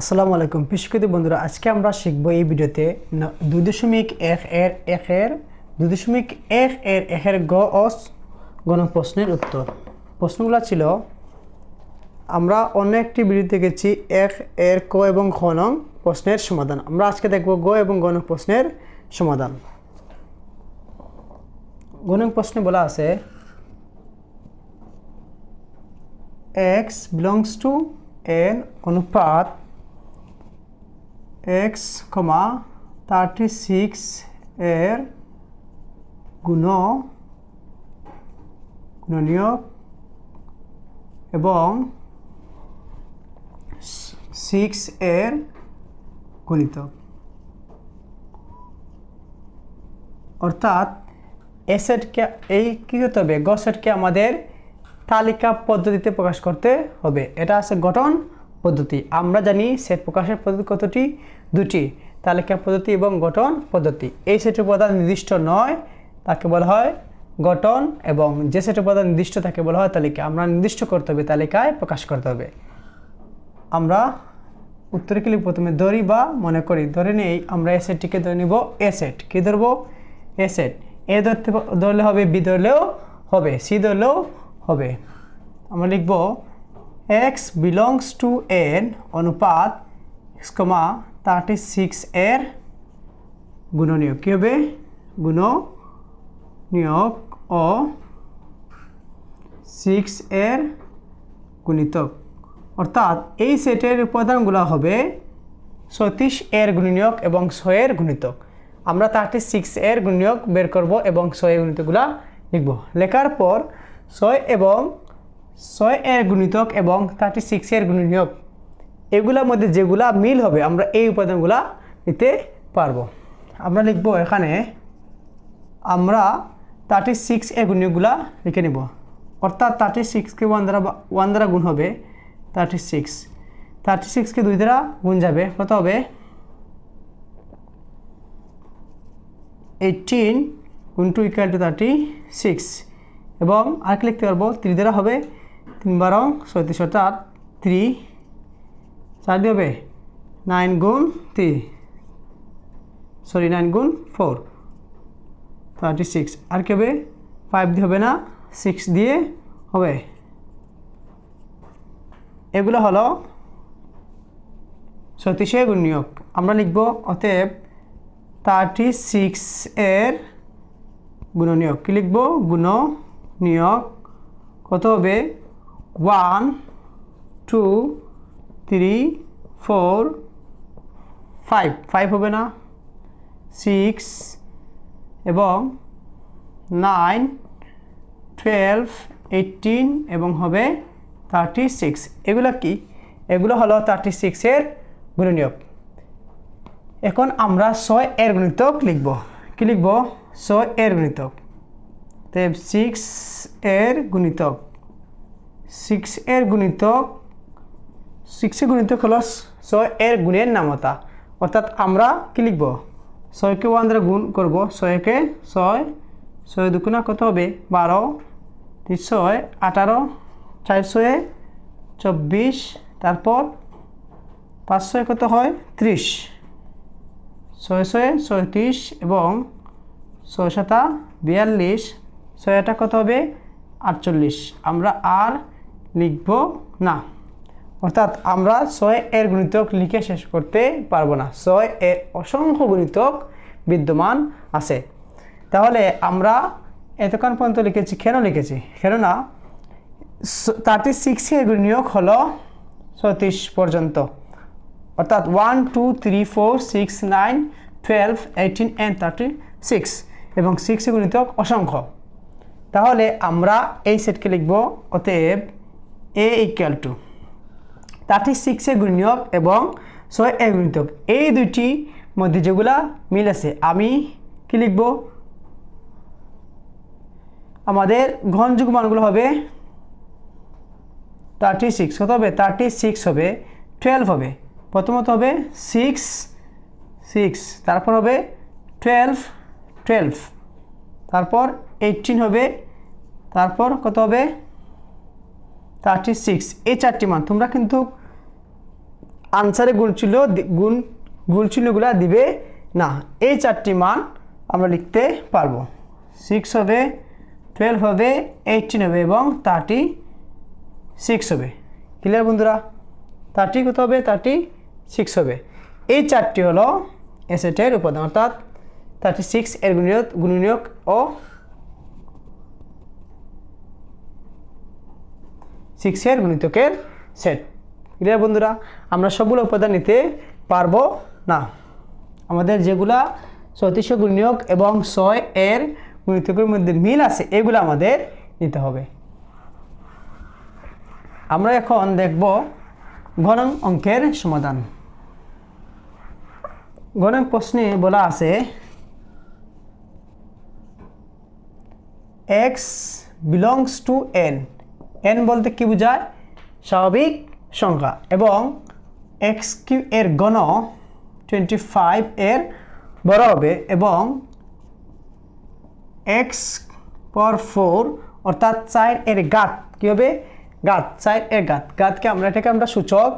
আসসালামু আলাইকুম। পিসকিত বন্ধুরা, আজকে আমরা শিখব এই ভিডিওতে দুই দশমিক এক এর একের দুই দশমিক এক এর একের গ অস গণ প্রশ্নের উত্তর। প্রশ্নগুলো ছিল, আমরা অন্য একটি ভিডিও দেখেছি এক এর ক এবং খ নং প্রশ্নের সমাধান। আমরা আজকে দেখব গ এবং গণ প্রশ্নের সমাধান। গণক প্রশ্নে বলা আছে এক্স বিলংস টু এন অনুপাত এক্স কমা থার্টি সিক্স এর গুণ গুণনীয়ক এবং সিক্স এর গুণিতক। অর্থাৎ এ সেটকে এই কী হতে হবে? গ আমাদের তালিকা পদ্ধতিতে প্রকাশ করতে হবে। এটা আছে গঠন পদ্ধতি। আমরা জানি সেট প্রকাশের পদ্ধতি কতটি? দুটি। তালিকা পদ্ধতি এবং গঠন পদ্ধতি। এই সেট উপাদান নির্দিষ্ট নয়, তাকে বলা হয় গঠন এবং যে সেটের উপাদান নির্দিষ্ট তাকে বলা হয় তালিকা। আমরা নির্দিষ্ট করতে হবে, তালিকায় প্রকাশ করতে হবে। আমরা উত্তরে কি লিখব? প্রথমে ধরি বা মনে করি। ধরে নেই, আমরা এ সেটটিকে ধরে নিব, এ সেট। কী ধরবো? এ সেট। এ ধরতে ধরলে হবে, বি ধরলেও হবে, সি ধরলেও হবে। আমরা লিখব এক্স বিলংস টু এন অনুপাত এক্স কমা সিক্স এর গুণনীয় কী হবে? গুণ নিয়োগ ও সিক্স এর গুণিতক। অর্থাৎ এই সেটের উপাদানগুলো হবে সতীশ এর গুণনীয়ক এবং ছয়ের গুণিতক। আমরা থার্টি সিক্স এর গুণনীয়ক বের করব এবং ছয়ের গুণিতকগুলো লিখব। লেখার পর ছয় এবং ছয় এর গুণিতক এবং থার্টি সিক্স এর গুণনীয়ক এগুলোর মধ্যে যেগুলা মিল হবে, আমরা এই উপাদানগুলা নিতে পারব। আমরা লিখব এখানে, আমরা থার্টি সিক্স এর গুণনীয়কগুলা লিখে নেব। অর্থাৎ থার্টি সিক্সকে ওয়ান দ্বারা ওয়ান দ্বারা গুণ হবে থার্টি সিক্স থার্টি সিক্সকে দুই দ্বারা গুণ যাবে, কত হবে? এইটিন গুণ two equal to thirty six এবং আর কি লিখতে পারব থ্রি দ্বারা হবে তিন বারং ছয়ত্রিশ অর্থাৎ থ্রি, চার দিয়ে হবে নাইন গুণ থ্রি সরি নাইন গুণ ফোর। থার্টি সিক্স আর কি হবে? ফাইভ দিয়ে হবে না সিক্স দিয়ে হবে। এগুলো হলো সতীশে গুণনীয়ক। আমরা লিখব অতএব থার্টি সিক্স এর গুণনীয়ক। কী লিখব? গুণ নিয়োগ কত হবে? One, two, three, four, five. Five হবে না। সিক্স এবং নাইন, টুয়েলভ এইটিন এবং হবে থার্টি সিক্স। এগুলো কি? এগুলো হলো থার্টি সিক্সের গুণনীয়ক। এখন আমরা ছয় এর গুণিতক লিখব। কি লিখব? ছয় এর গুণিতক তেব সিক্স এর গুণিতক সিক্স এর গুণিতক সিক্সের গুণিতক হলো ছয় এর গুণের নামতা। অর্থাৎ আমরা কি লিখব? ছয়কে ওয়ান দ্বারা গুণ করব। ছয়কে ছয় ছয় দুগুণা কত হবে? বারো। ছয়, আঠারো। চার ছয়ে, চব্বিশ। তারপর পাঁচ ছয় কত হয়? ত্রিশ। ছয় ছয় ছয়ত্রিশ এবং ছয় সাতা বিয়াল্লিশ। ছয় আটা কত হবে? আটচল্লিশ। আমরা আর লিখব না। অর্থাৎ আমরা ছয় এর গুণিতক লিখে শেষ করতে পারব না। ছয় এর অসংখ্য গুণিতক বিদ্যমান আছে। তাহলে আমরা এতক্ষণ পর্যন্ত লিখেছি, কেন লিখেছি? কেননা থার্টি সিক্সের গুণনীয়ক হলো ছত্রিশ পর্যন্ত। অর্থাৎ one two three four six nine twelve eighteen and thirty six এবং সিক্সে গুণিতক অসংখ্য। তাহলে আমরা এই সেটকে লিখব, অতএব এ ইকুয়াল টু থার্টি সিক্সে গুণনীয়ক এবং ছয় এ গুণিতক। এই দুইটি মধ্যে যেগুলা মিল আছে, আমি কি লিখব? আমাদের ঘনযুগ মানগুলো হবে থার্টি সিক্স কত হবে? থার্টি সিক্স হবে টুয়েলভ হবে। প্রথমত হবে সিক্স সিক্স তারপর হবে টুয়েলভ টুয়েলভ তারপর এইটিন হবে, তারপর কত হবে? থার্টি সিক্স এই চারটি মান, তোমরা কিন্তু আনসারে গুণ ছিল গুণ গুণ দিবে না। এই চারটি মান আমরা লিখতে পারব। সিক্স হবে টুয়েলভ হবে এইটিন হবে এবং থার্টি সিক্স হবে। ক্লিয়ার বন্ধুরা? থার্টি কত হবে? থার্টি সিক্স হবে। এই চারটি হলো এসেটের উপাদান, অর্থাৎ থার্টি সিক্স এর গুণনীয়ক গুণনীয়ক ও সিক্সের গুণিতকের সেট ক্লিয়ার বন্ধুরা? আমরা সবগুলো উপাদান নিতে পারব না। আমাদের যেগুলা চৌত্রিশ গুণনীয়ক এবং ছয় এর গুণিতকের মধ্যে মিল আছে, এগুলো আমাদের নিতে হবে। আমরা এখন দেখব গণং অঙ্কের সমাধান। গণং প্রশ্নে বলা আছে X belongs to N N বলতে কি বোঝায়? স্বাভাবিক সংখ্যা। এবং এক্স কিউ এর গণ টোয়েন্টি ফাইভ এর বড় হবে। এবং এক্স পর ফোর অর্থাৎ চার এর গাত কী হবে? গাত চার এর গাত গাতকে আমরা এটাকে আমরা সূচক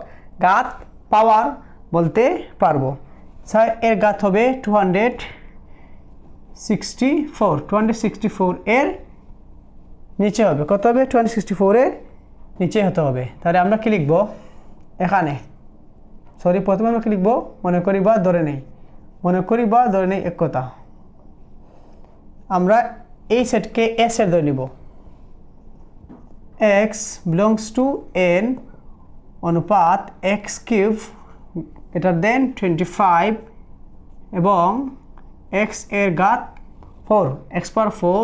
গাত পাওয়ার বলতে পারব। চার এর গাত হবে two hundred sixty four two hundred sixty four এর নিচে হবে। কত হবে? টু হান্ড্রেড সিক্সটি ফোরের নিচে হতে হবে। তাহলে আমরা কি লিখব? এখানে। সরি প্রথমে আমরা কি লিখব? মনে করি বা ধরে নেই। মনে করি বা ধরে নেই এক কথা। আমরা এই সেটকে এস এর ধরে নিব। এক্স বিলংস টু এন অনুপাত এক্স কিউব এটা দেন টোয়েন্টি ফাইভ এবং এক্সের গাত four X per four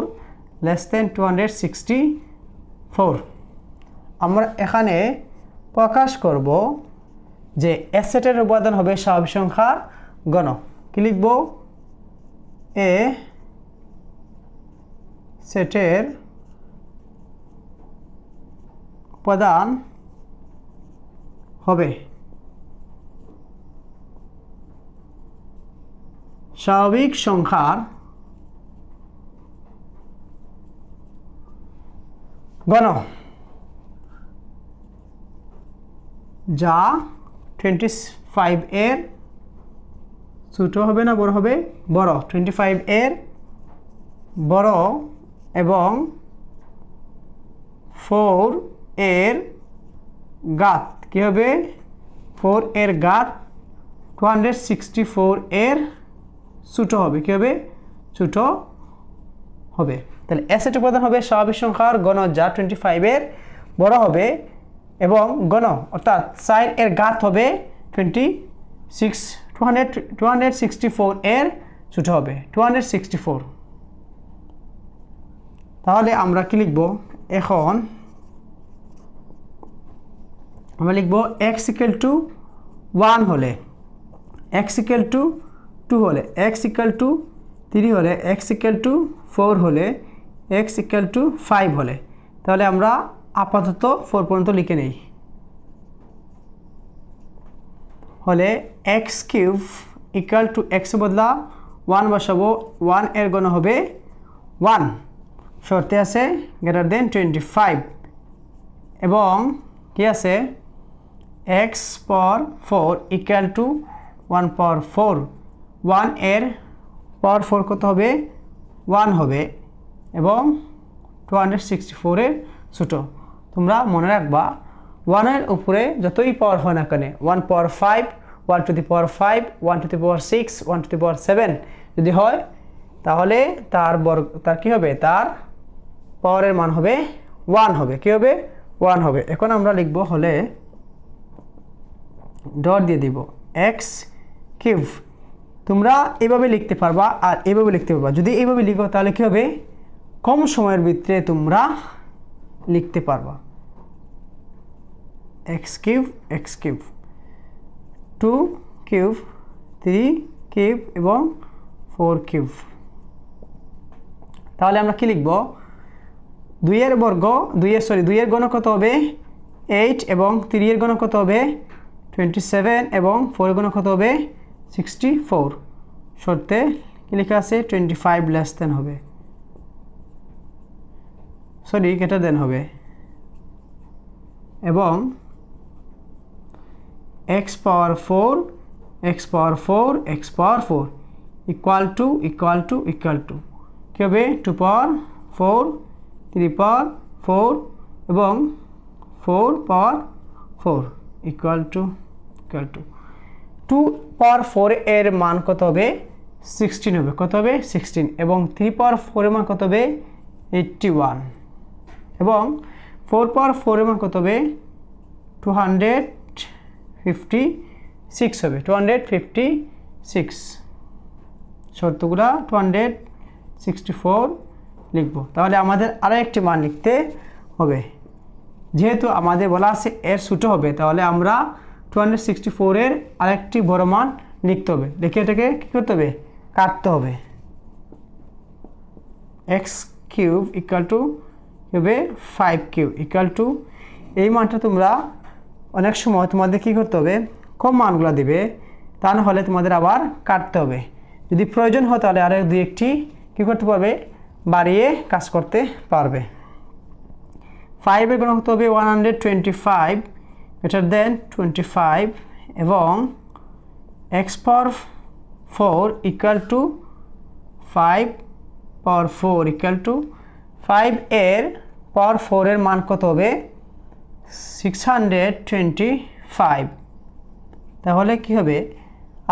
less than two hundred sixty four আমরা এখানে প্রকাশ করব যে অ্যাসেটের উপাদান হবে স্বাভাবিক সংখ্যার গণ কি লিখব? এ সেটের উপাদান হবে স্বাভাবিক সংখ্যার গণ। যা টোয়েন্টি ফাইভ এর ছোটো হবে না বড় হবে? বড়। টোয়েন্টি ফাইভ এর বড় এবং ফোর এর গাত। কী হবে? ফোর এর গাত। টু হান্ড্রেড সিক্সটি ফোর এর ছোটো হবে। কী হবে? ছোটো হবে। তাহলে অ্যাসেট উপাদান হবে স্বাভাবিক সংখ্যার গণ যা টোয়েন্টি ফাইভের বড় হবে এবং গণ অর্থাৎ সাইড এর গাত হবে twenty six two hundred two hundred sixty four এর ছোটো হবে টু হান্ড্রেড সিক্সটি ফোর তাহলে আমরা কি লিখব? এখন আমরা লিখব এক্স ইকুয়াল টু ওয়ান হলে এক্স ইকুয়াল টু টু হলে এক্স ইকুয়াল টু থ্রি হলে এক্স ইকুয়াল টু ফোর হলে এক্স ইকুয়াল টু ফাইভ হলে। তাহলে আমরা আপাতত ফোর পর্যন্ত লিখে নেই। হলে x cube equal to x বদলা ওয়ান বসাবো ওয়ানের গণ হবে ওয়ান শর্তে আছে গ্রেটার দেন টোয়েন্টি ফাইভ এবং কি আছে? এক্স পর ফোর ইকুয়াল টু ওয়ান পর ফোর ওয়ানের পর ফোর কত হবে? ওয়ান হবে এবং টু হান্ড্রেড সিক্সটি ফোরের ছোটো। তোমরা মনে রাখবা ওয়ানের উপরে যতই পাওয়ার হয় না কেন, one power five, one to the power five, one to the power six, one to the power seven যদি হয়, তাহলে তার বর্গ, তার কী হবে? তার পাওয়ারের মান হবে ওয়ান হবে। কী হবে? ওয়ান হবে। এখন আমরা লিখব হলে, ডট দিয়ে দিব, এক্স কিউব। তোমরা এভাবে লিখতে পারবা আর এভাবে লিখতে পারবা। যদি এইভাবে লিখো, তাহলে কী হবে? কম সময়ের ভিতরে তোমরা লিখতে পারবা। X cube x cube two cube three cube এবং ফোর কিউব তাহলে আমরা কি লিখব? দুইয়ের বর্গ, দুইয়ের সরি দুইয়ের গণ কত হবে? এইট এবং থ্রিয়ের গণ কত হবে? টোয়েন্টি সেভেন এবং ফোরের গণ কত হবে? সিক্সটি ফোর শর্তে কী লেখা আছে? টোয়েন্টি ফাইভ লেস দেন হবে। সরি গ্রেটার দেন হবে। এবং x power four x power four x power four equal to equal to equal to কী হবে? Two power four three power four এবং four power four equal to equal to two power four এর মান কত হবে? Sixteen হবে। কত হবে? Sixteen এবং থ্রি পাওয়ার ফোরের মান কত হবে? এইট্টি ওয়ান এবং ফোর পাওয়ার ফোরের মান কত হবে? টু হান্ড্রেড ফিফটি সিক্স হবে। টু হান্ড্রেড ফিফটি সিক্স শর্তগুলা টু হান্ড্রেড সিক্সটি ফোর লিখব। তাহলে আমাদের আরও একটি মান লিখতে হবে। যেহেতু আমাদের বলা আছে এর ছোটো হবে, তাহলে আমরা টু হান্ড্রেড সিক্সটি ফোরের আরেকটি বড় মান লিখতে হবে। লিখে এটাকে কী করতে হবে? কাটতে হবে। এক্স কিউব ইকুয়াল টু হবে? ফাইভ কিউব ইকুয়াল টু এই মানটা তোমরা অনেক সময় তোমাদের কী করতে হবে? কম মানগুলো দিবে, তা না হলে তোমাদের আবার কাটতে হবে। যদি প্রয়োজন হয় তাহলে আরও দুই একটি কী করতে পারবে? বাড়িয়ে কাজ করতে পারবে। ফাইভের গুণ হতে হবে one hundred twenty five greater than twenty five এবং x power four equal to five power four equal to five এর পাওয়ার ফোরের মান কত হবে? সিক্স হান্ড্রেড টোয়েন্টি ফাইভ তাহলে কি হবে?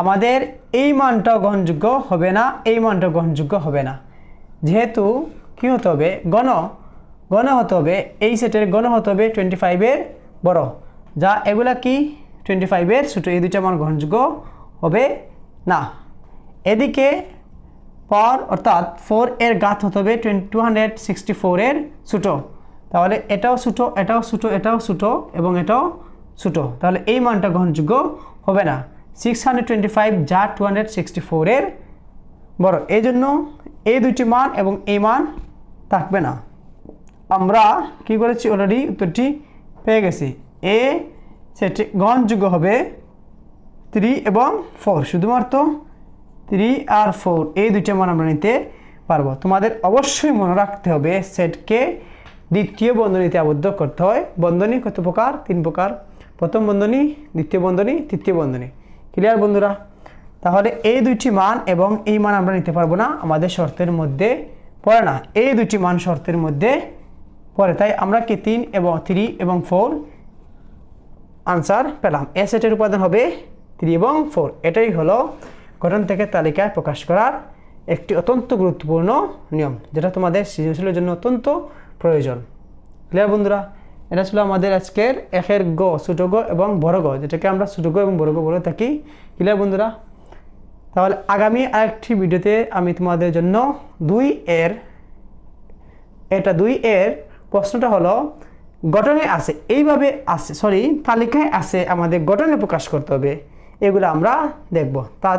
আমাদের এই মানটা গ্রহণযোগ্য হবে না, এই মানটা গ্রহণযোগ্য হবে না। যেহেতু কি হতে হবে? গণ গণ হতে হবে, এই সেটের গণ হতে হবে টোয়েন্টি ফাইভের বড়। যা এগুলা কি? টোয়েন্টি ফাইভের ছোটো এই দুইটা মান গ্রহণযোগ্য হবে না। এদিকে পর অর্থাৎ ফোর এর গাত হতে হবে টোয়েন্টি টু হান্ড্রেড সিক্সটি ফোরের ছোটো। তাহলে এটাও ছোটো এটাও ছোটো এটাও ছোটো এবং এটাও ছোটো। তাহলে এই মানটা গ্রহণযোগ্য হবে না। সিক্স হান্ড্রেড টোয়েন্টি ফাইভ যা টু হান্ড্রেড সিক্সটি ফোরের বড়। এই জন্য এই দুইটি মান এবং এই মান থাকবে না। আমরা কি করেছি? অলরেডি উত্তরটি পেয়ে গেছি। এ সেটি গ্রহণযোগ্য হবে থ্রি এবং ফোর শুধুমাত্র থ্রি আর ফোর এই দুইটা মান আমরা নিতে পারব। তোমাদের অবশ্যই মনে রাখতে হবে সেটকে দ্বিতীয় বন্ধনীতে আবদ্ধ করতে হয়। বন্ধনী কত প্রকার? তিন প্রকার। প্রথম বন্ধনী, দ্বিতীয় বন্ধনী, তৃতীয় বন্ধনী। ক্লিয়ার বন্ধুরা? তাহলে এই দুইটি মান এবং এই মান আমরা নিতে পারব না। আমাদের শর্তের মধ্যে পড়ে না। এই দুইটি মান শর্তের মধ্যে পড়ে। তাই আমরা কি তিন এবং থ্রি এবং ফোর আনসার পেলাম। এ সেটের উপাদান হবে থ্রি এবং ফোর। এটাই হলো গঠন থেকে তালিকায় প্রকাশ করার একটি অত্যন্ত গুরুত্বপূর্ণ নিয়ম, যেটা তোমাদের সৃজনশীলের জন্য অত্যন্ত প্রয়োজন। ক্লিয়ার বন্ধুরা? এটা ছিল আমাদের আজকের একের গ, ছোটো এবং বড় গ, যেটাকে আমরা ছোটো এবং বড় গ বলে থাকি। ক্লিয়ার বন্ধুরা? তাহলে আগামী আরেকটি ভিডিওতে আমি তোমাদের জন্য দুই এর, এটা দুই এর প্রশ্নটা হলো গঠনে আছে, এইভাবে আছে সরি তালিকায় আছে আমাদের গঠনে প্রকাশ করতে হবে। এগুলো আমরা দেখব। তার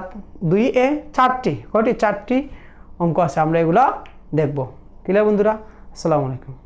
দুই এ চারটি কটি চারটি অঙ্ক আছে, আমরা এগুলো দেখব। ক্লিয়ার বন্ধুরা? আসসালামু আলাইকুম।